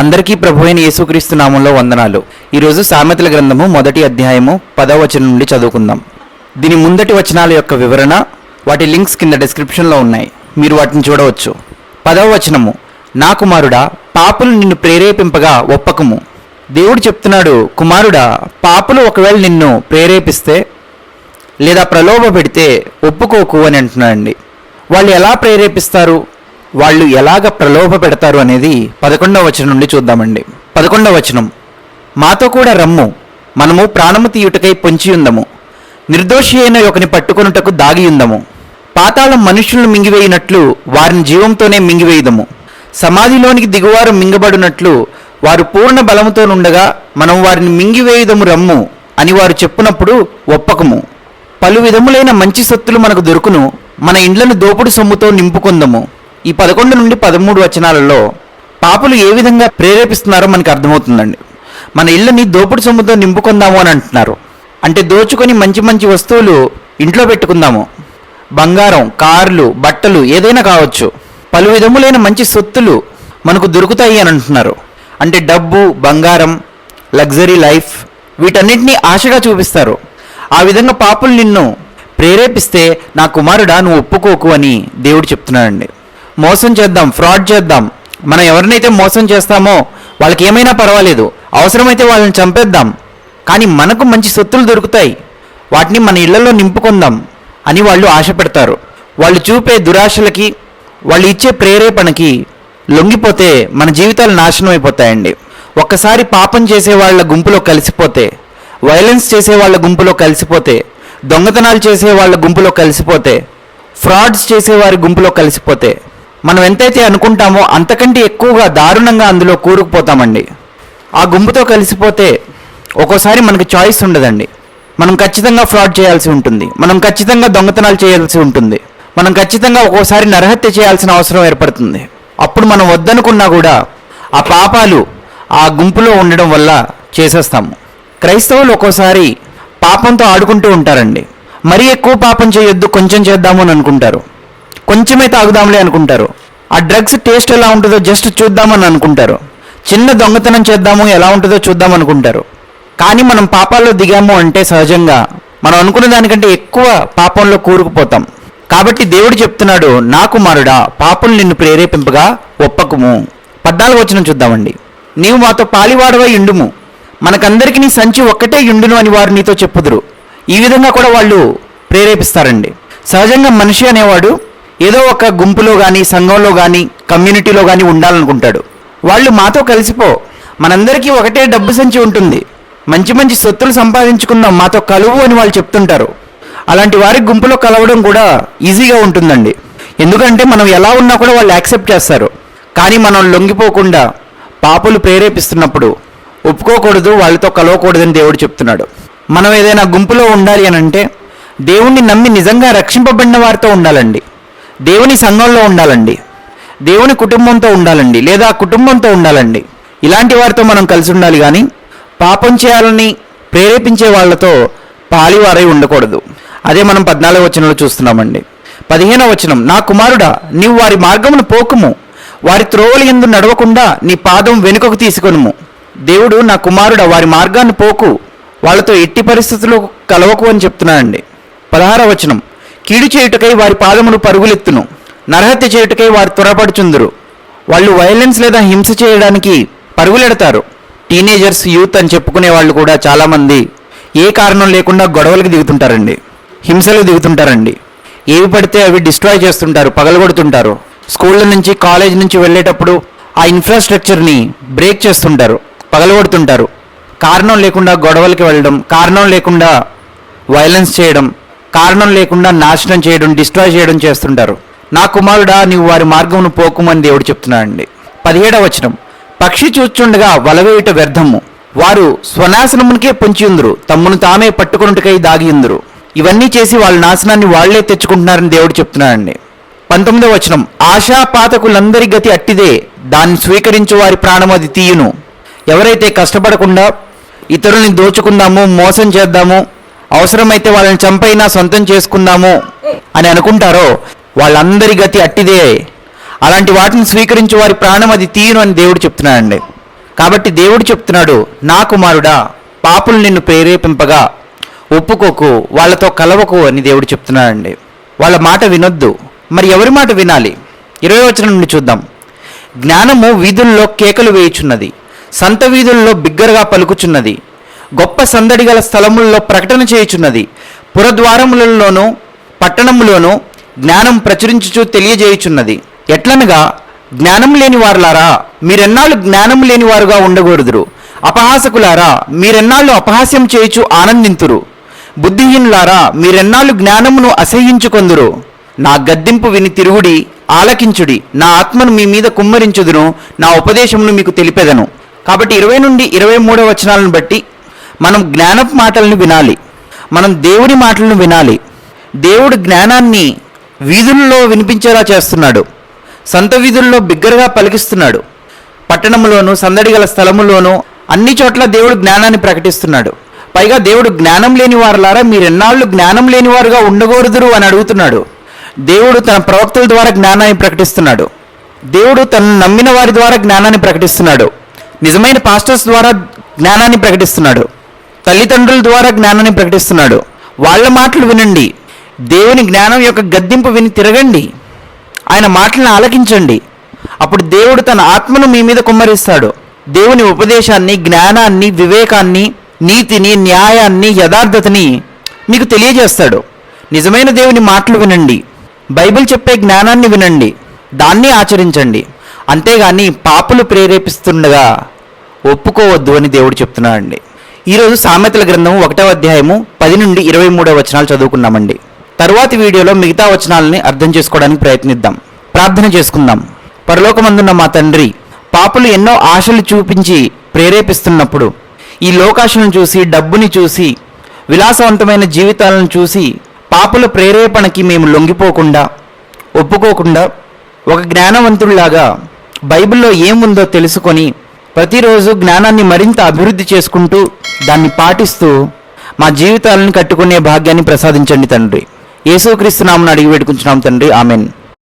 అందరికీ ప్రభు అయిన యేసుక్రీస్తు నామంలో వందనాలు. ఈరోజు సామెతల గ్రంథము మొదటి అధ్యాయము పదవ వచనం నుండి చదువుకుందాం. దీని ముందటి వచనాల యొక్క వివరణ వాటి లింక్స్ కింద డిస్క్రిప్షన్లో ఉన్నాయి. మీరు వాటిని చూడవచ్చు. పదవ వచనము నా కుమారుడా పాపులు నిన్ను ప్రేరేపింపగా ఒప్పకము. దేవుడు చెప్తున్నాడు కుమారుడా పాపులు ఒకవేళ నిన్ను ప్రేరేపిస్తే లేదా ప్రలోభ పెడితే ఒప్పుకోకు అని అంటున్నాడండి. వాళ్ళు ఎలా ప్రేరేపిస్తారు? వాళ్ళు ఎలాగ ప్రలోభ పెడతారు అనేది పదకొండవ వచనం నుండి చూద్దామండి. పదకొండవ వచనం. మాతో కూడా రమ్ము. మనము ప్రాణము తీయుటకై పొంచి ఉందము. నిర్దోషి అయిన ఒకని పట్టుకొనుటకు దాగి ఉందము. పాతాళం మనుషులను మింగివేయినట్లు వారిని జీవంతోనే మింగివేయుదము. సమాధిలోనికి దిగువారు మింగబడినట్లు వారు పూర్ణ బలముతో నుండగా మనం వారిని మింగివేయుదము రమ్ము అని వారు చెప్పునప్పుడు ఒప్పకము. పలు విధములైన మంచి సొత్తులు మనకు దొరుకును. మన ఇండ్లను దోపుడు సొమ్ముతో నింపుకుందము. ఈ పదకొండు నుండి పదమూడు వచనాలలో పాపులు ఏ విధంగా ప్రేరేపిస్తున్నారో మనకు అర్థమవుతుందండి. మన ఇళ్ళని దోపుడు సొమ్ముతో నింపుకుందాము అని అంటున్నారు. అంటే దోచుకొని మంచి మంచి వస్తువులు ఇంట్లో పెట్టుకుందాము. బంగారం కార్లు బట్టలు ఏదైనా కావచ్చు. పలు విధములైన మంచి సొత్తులు మనకు దొరుకుతాయి అని అంటున్నారు. అంటే డబ్బు బంగారం లగ్జరీ లైఫ్ వీటన్నిటినీ ఆశగా చూపిస్తారు. ఆ విధంగా పాపులు నిన్ను ప్రేరేపిస్తే నా కుమారుడా నువ్వు ఒప్పుకోకు అని దేవుడు చెప్తున్నాడండి. మోసం చేద్దాం ఫ్రాడ్ చేద్దాం. మనం ఎవరినైతే మోసం చేస్తామో వాళ్ళకి ఏమైనా పర్వాలేదు అవసరమైతే వాళ్ళని చంపేద్దాం. కానీ మనకు మంచి సొత్తులు దొరుకుతాయి. వాటిని మన ఇళ్ళలో నింపుకుందాం అని వాళ్ళు ఆశ పెడతారు వాళ్ళు చూపే దురాశలకి వాళ్ళు ఇచ్చే ప్రేరేపణకి లొంగిపోతే మన జీవితాలు నాశనం అయిపోతాయండి. ఒక్కసారి పాపం చేసే వాళ్ళ గుంపులో కలిసిపోతే వైలెన్స్ చేసే వాళ్ళ గుంపులో కలిసిపోతే దొంగతనాలు చేసే వాళ్ళ గుంపులో కలిసిపోతే ఫ్రాడ్స్ చేసే వారి గుంపులో కలిసిపోతే మనం ఎంతైతే అనుకుంటామో అంతకంటే ఎక్కువగా దారుణంగా అందులో కూరుకుపోతామండి. ఆ గుంపుతో కలిసిపోతే ఒక్కోసారి మనకు చాయిస్ ఉండదండి. మనం ఖచ్చితంగా ఫ్రాడ్ చేయాల్సి ఉంటుంది. మనం ఖచ్చితంగా దొంగతనాలు చేయాల్సి ఉంటుంది. మనం ఖచ్చితంగా ఒక్కోసారి నరహత్య చేయాల్సిన అవసరం ఏర్పడుతుంది. అప్పుడు మనం వద్దనుకున్నా కూడా ఆ పాపాలు ఆ గుంపులో ఉండడం వల్ల చేసేస్తాము. క్రైస్తవులు ఒక్కోసారి పాపంతో ఆడుకుంటూ ఉంటారండి. మరీ ఎక్కువ పాపం చేయొద్దు కొంచెం చేద్దాము అని అనుకుంటారు. కొంచెమే తాగుదాంలే అనుకుంటారు. ఆ డ్రగ్స్ టేస్ట్ ఎలా ఉంటుందో జస్ట్ చూద్దామని అనుకుంటారు. చిన్న దొంగతనం చేద్దాము ఎలా ఉంటుందో చూద్దాం అనుకుంటారు. కానీ మనం పాపాల్లో దిగాము అంటే సహజంగా మనం అనుకున్న దానికంటే ఎక్కువ పాపంలో కూరుకుపోతాం. కాబట్టి దేవుడు చెప్తున్నాడు నా కుమారుడా పాపులు నిన్ను ప్రేరేపింపగా ఒప్పకుము. పద్నాలుగు వచ్చిన చూద్దామండి. నీవు మాతో పాలివాడవై యుండుము మనకందరికీ నీ సంచి ఒక్కటే యుండును అని వారు నీతో చెప్పుదురు. ఈ విధంగా కూడా వాళ్ళు ప్రేరేపిస్తారండి. సహజంగా మనిషి అనేవాడు ఏదో ఒక గుంపులో కానీ సంఘంలో కానీ కమ్యూనిటీలో కానీ ఉండాలనుకుంటాడు. వాళ్ళు మాతో కలిసిపో. మనందరికీ ఒకటే డబ్బు సంచి ఉంటుంది. మంచి మంచి సొత్తులు సంపాదించుకుందాం మాతో కలువు అని వాళ్ళు చెప్తుంటారు. అలాంటి వారి గుంపులో కలవడం కూడా ఈజీగా ఉంటుందండి. ఎందుకంటే మనం ఎలా ఉన్నా కూడా వాళ్ళు యాక్సెప్ట్ చేస్తారు. కానీ మనం లొంగిపోకుండా పాపులు ప్రేరేపిస్తున్నప్పుడు ఒప్పుకోకూడదు వాళ్ళతో కలవకూడదని దేవుడు చెప్తున్నాడు. మనం ఏదైనా గుంపులో ఉండాలి అని అంటే దేవుణ్ణి నమ్మి నిజంగా రక్షింపబడిన వారితో ఉండాలండి. దేవుని సంఘంలో ఉండాలండి. దేవుని కుటుంబంతో ఉండాలండి. లేదా కుటుంబంతో ఉండాలండి. ఇలాంటి వారితో మనం కలిసి ఉండాలి కానీ పాపం చేయాలని ప్రేరేపించే వాళ్ళతో పాలివారై ఉండకూడదు. అదే మనం పద్నాలుగో వచనంలో చూస్తున్నామండి. పదిహేనవ వచనం నా కుమారుడా నీవు వారి మార్గమును పోకుము. వారి త్రోవలు ఎందు నడవకుండా నీ పాదం వెనుకకు తీసుకొనుము. దేవుడు నా కుమారుడా వారి మార్గాన్ని పోకు. వాళ్ళతో ఎట్టి పరిస్థితుల్లో కలవకు అని చెప్తున్నానండి పదహారవ వచనం కీడు చేయుటకై వారి పాదములు పరుగులెత్తును. నరహత్య చేయుటకై వారు త్వరపడుచుందురు. వాళ్ళు వైలెన్స్ లేదా హింస చేయడానికి పరుగులెడతారు. టీనేజర్స్ యూత్ అని చెప్పుకునే వాళ్ళు కూడా చాలామంది ఏ కారణం లేకుండా గొడవలకు దిగుతుంటారండి. హింసలు దిగుతుంటారండి. ఏవి పడితే అవి డిస్ట్రాయ్ చేస్తుంటారు పగలగొడుతుంటారు. స్కూళ్ళ నుంచి కాలేజ్ నుంచి వెళ్ళేటప్పుడు ఆ ఇన్ఫ్రాస్ట్రక్చర్ని బ్రేక్ చేస్తుంటారు పగలగొడుతుంటారు. కారణం లేకుండా గొడవలకి వెళ్ళడం కారణం లేకుండా వైలెన్స్ చేయడం కారణం లేకుండా నాశనం చేయడం డిస్ట్రాయ్ చేయడం చేస్తుంటారు. నా కుమారుడా నీవు వారి మార్గమును పోకుమని దేవుడు చెప్తున్నాడండి. పదిహేడవ వచనం. పక్షి చూచుండగా వలవేయుట వ్యర్థము. వారు స్వనాశనమునికే పొంచియుందురు తమ్మును తామే పట్టుకొనుటకై దాగియుందురు ఇవన్నీ చేసి వాళ్ళ నాశనాన్ని వాళ్ళే తెచ్చుకుంటున్నారని దేవుడు చెప్తున్నాడండి. పంతొమ్మిదవ వచనం. ఆశాపాతకులందరి గతి అట్టిదే. దాన్ని స్వీకరించు వారి ప్రాణం అది తీయును. ఎవరైతే కష్టపడకుండా ఇతరుల్ని దోచుకుందాము మోసం చేద్దాము అవసరమైతే వాళ్ళని చంపైనా సొంతం చేసుకుందాము అని అనుకుంటారో వాళ్ళందరి గతి అట్టిదే. అలాంటి వాటిని స్వీకరించి వారి ప్రాణం అది తీయను అని దేవుడు చెప్తున్నాడండి. కాబట్టి దేవుడు చెప్తున్నాడు నా కుమారుడా పాపులు నిన్ను ప్రేరేపింపగా ఒప్పుకోకు వాళ్ళతో కలవకు అని దేవుడు చెప్తున్నాడండి. వాళ్ళ మాట వినొద్దు. మరి ఎవరి మాట వినాలి? ఇరవై వచనం నుండి చూద్దాం. జ్ఞానము వీధుల్లో కేకలు వేయుచున్నది సంత వీధుల్లో బిగ్గరగా పలుకుచున్నది గొప్ప సందడి గల స్థలముల్లో ప్రకటన చేయుచున్నది. పురద్వారములలోనూ పట్టణములోనూ జ్ఞానం ప్రచురించుచు తెలియజేయుచున్నది. ఎట్లనగా జ్ఞానం లేని వారులారా మీరెన్నాళ్ళు జ్ఞానం లేని వారుగా ఉండకూడదురు. అపహాసకులారా మీరెన్నాళ్ళు అపహాస్యం చేయుచు ఆనందింతురు. బుద్ధిహీనులారా మీరెన్నాళ్ళు జ్ఞానమును అసహ్యించుకొందురు. నా గద్దింపు విని తిరుగుడి ఆలకించుడి నా ఆత్మను మీ మీద కుమ్మరించుదును నా ఉపదేశమును మీకు తెలిపెదను. కాబట్టి ఇరవై నుండి ఇరవై మూడవ వచనాలను బట్టి మనం జ్ఞానపు మాటలను వినాలి. మనం దేవుడి మాటలను వినాలి. దేవుడు జ్ఞానాన్ని వీధుల్లో వినిపించేలా చేస్తున్నాడు. సంత వీధుల్లో బిగ్గరగా పలికిస్తున్నాడు. పట్టణంలోనూ సందడి గల స్థలములోనూ అన్ని చోట్ల దేవుడు జ్ఞానాన్ని ప్రకటిస్తున్నాడు. పైగా దేవుడు జ్ఞానం లేని వారులారా మీరెన్నాళ్ళు జ్ఞానం లేని వారుగా ఉండకూడదురు అని అడుగుతున్నాడు. దేవుడు తన ప్రవక్తల ద్వారా జ్ఞానాన్ని ప్రకటిస్తున్నాడు. దేవుడు తను నమ్మిన వారి ద్వారా జ్ఞానాన్ని ప్రకటిస్తున్నాడు. నిజమైన పాస్టర్స్ ద్వారా జ్ఞానాన్ని ప్రకటిస్తున్నాడు. తల్లిదండ్రుల ద్వారా జ్ఞానాన్ని ప్రకటిస్తున్నాడు. వాళ్ళ మాటలు వినండి. దేవుని జ్ఞానం యొక్క గద్దింపు విని తిరగండి. ఆయన మాటలను ఆలకించండి. అప్పుడు దేవుడు తన ఆత్మను మీ మీద కుమ్మరిస్తాడు. దేవుని ఉపదేశాన్ని జ్ఞానాన్ని వివేకాన్ని నీతిని న్యాయాన్ని యథార్థతని మీకు తెలియజేస్తాడు. నిజమైన దేవుని మాటలు వినండి. బైబిల్ చెప్పే జ్ఞానాన్ని వినండి. దాన్ని ఆచరించండి. అంతేగాని పాపులు ప్రేరేపిస్తుండగా ఒప్పుకోవద్దు అని దేవుడు చెప్తున్నాడండి. ఈరోజు సామెతల గ్రంథము ఒకటవ అధ్యాయము పది నుండి ఇరవై మూడవ వచనాలు చదువుకున్నామండి. తరువాతి వీడియోలో మిగతా వచనాలని అర్థం చేసుకోవడానికి ప్రయత్నిద్దాం. ప్రార్థన చేసుకుందాం. పరలోకమందున్న మా తండ్రి పాపులు ఎన్నో ఆశలు చూపించి ప్రేరేపిస్తున్నప్పుడు ఈ లోకాశలను చూసి డబ్బుని చూసి విలాసవంతమైన జీవితాలను చూసి పాపుల ప్రేరేపణకి మేము లొంగిపోకుండా ఒప్పుకోకుండా ఒక జ్ఞానవంతుడిలాగా బైబిల్లో ఏముందో తెలుసుకొని ప్రతిరోజు జ్ఞానాన్ని మరింత అభివృద్ధి చేసుకుంటూ దాన్ని పాటిస్తూ మా జీవితాలను కట్టుకునే భాగ్యాన్ని ప్రసాదించండి తండ్రి. యేసుక్రీస్తు నామను అడిగి పెట్టుకుంటున్నాం తండ్రి. ఆమెన్.